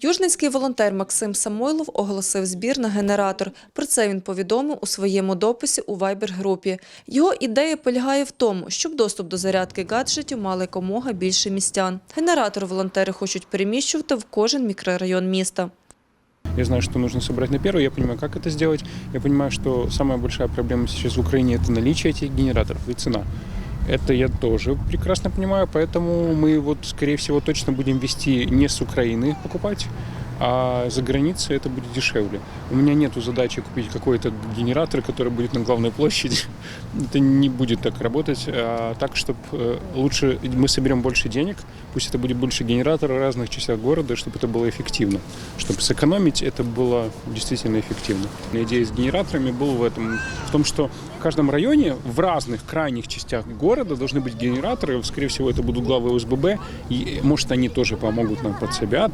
Южницький волонтер Максим Самойлов оголосив збір на генератор. Про це він повідомив у своєму дописі у Viber-групі. Його ідея полягає в тому, щоб доступ до зарядки гаджетів мали якомога більше містян. Генератор волонтери хочуть переміщувати в кожен мікрорайон міста. Я знаю, что нужно собрать на первый, я понимаю, как это сделать. Я понимаю, что самая большая проблема сейчас в Украине – это наличие этих генераторов и цена. Это я тоже прекрасно понимаю, поэтому мы вот, скорее всего, точно будем вести не с Украины покупать, а за границей это будет дешевле. У меня нет задачи купить какой-то генератор, который будет на главной площади. Это не будет так работать. А так, чтобы лучше мы соберем больше денег, пусть это будет больше генераторов в разных частях города, чтобы это было эффективно. Чтобы сэкономить, это было действительно эффективно. Идея с генераторами была в этом, в том, что в каждом районе, в разных крайних частях города должны быть генераторы. Скорее всего, это будут главы ОСББ. И, может, они тоже помогут нам подсобят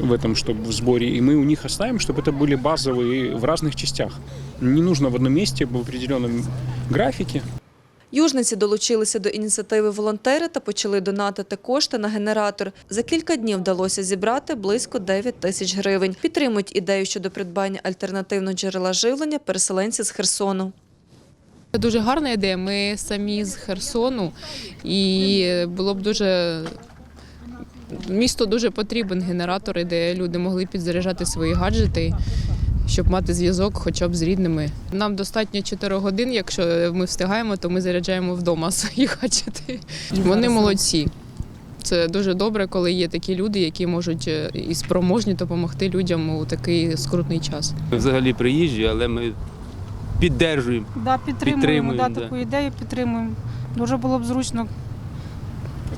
в этом, чтобы в сборе. И мы у них оставим, чтобы это были базовые в разных частях. Не нужно в одном месте в определенном графике. Южниці долучилися до ініціативи волонтери та почали донатити кошти на генератор. За кілька днів вдалося зібрати близько 9 тисяч гривень. Підтримують ідею щодо придбання альтернативного джерела живлення переселенці з Херсону. Це дуже гарна ідея. Ми самі з Херсону, і було б дуже місто дуже потрібен генератори, де люди могли підзаряджати свої гаджети, щоб мати зв'язок хоча б з рідними. Нам достатньо 4 годин. Якщо ми встигаємо, то ми заряджаємо вдома свої гаджети. Вони молодці. Це дуже добре, коли є такі люди, які можуть е, і спроможні допомогти людям у такий скрутний час. Ми взагалі приїжджі, але ми піддержуємо. Да, підтримуємо, Підтримуємо, да, да. таку ідею підтримуємо. Дуже було б зручно.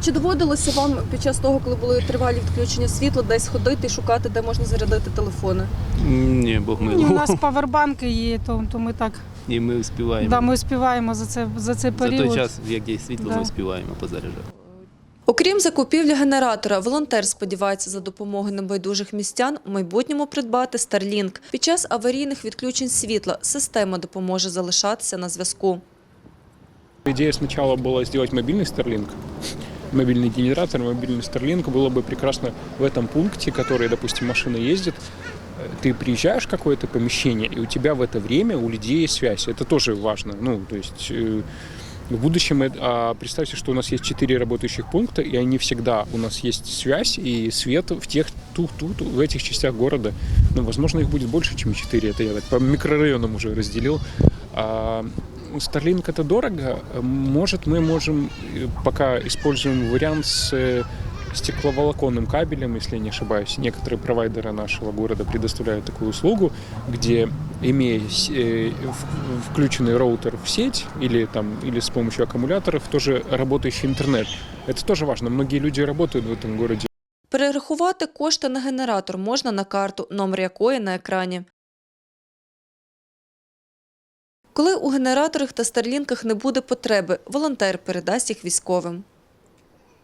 Чи доводилося вам під час того, коли були тривалі відключення світла, десь ходити і шукати, де можна зарядити телефони? Ні, Бог І у нас павербанки є, то, то ми так І ми співаємо. да, ми успіваємо за це за цей За період. той час, як є світло, Да. ми співаємо позаряджати. Окрім закупівлі генератора, волонтер сподівається за допомогою небайдужих містян у майбутньому придбати Starlink. Під час аварійних відключень світла система допоможе залишатися на зв'язку. Идея сначала была сделать мобильный Starlink, мобильный генератор, мобильный Starlink. Было бы прекрасно в этом пункте, который, допустим, машина ездит, э, ты приезжаешь в какое-то помещение, и у тебя в это время у людей есть связь. Это тоже важно. Ну, то есть э, в будущем, э, а, представьте, что у нас есть четыре работающих пункта, и они всегда, у нас есть связь и свет в тех, тут, тут, в этих частях города. Ну, возможно, их будет больше, чем четыре. Это я так по микрорайонам уже разделил. А, Starlink это дорого. Может, мы можем, э, пока используем вариант с э, стекловолоконным кабелем, если я не ошибаюсь. Некоторые провайдеры нашего города предоставляют такую услугу, где, имея с- э, в- включенный роутер в сеть или, там, или с помощью аккумуляторов, тоже работающий интернет. Это тоже важно. Многие люди работают в этом городе. Перерахувати кошти на генератор можна на карту, номер якої на екрані. Коли у генераторах та старлінках не буде потреби, волонтер передасть їх військовим.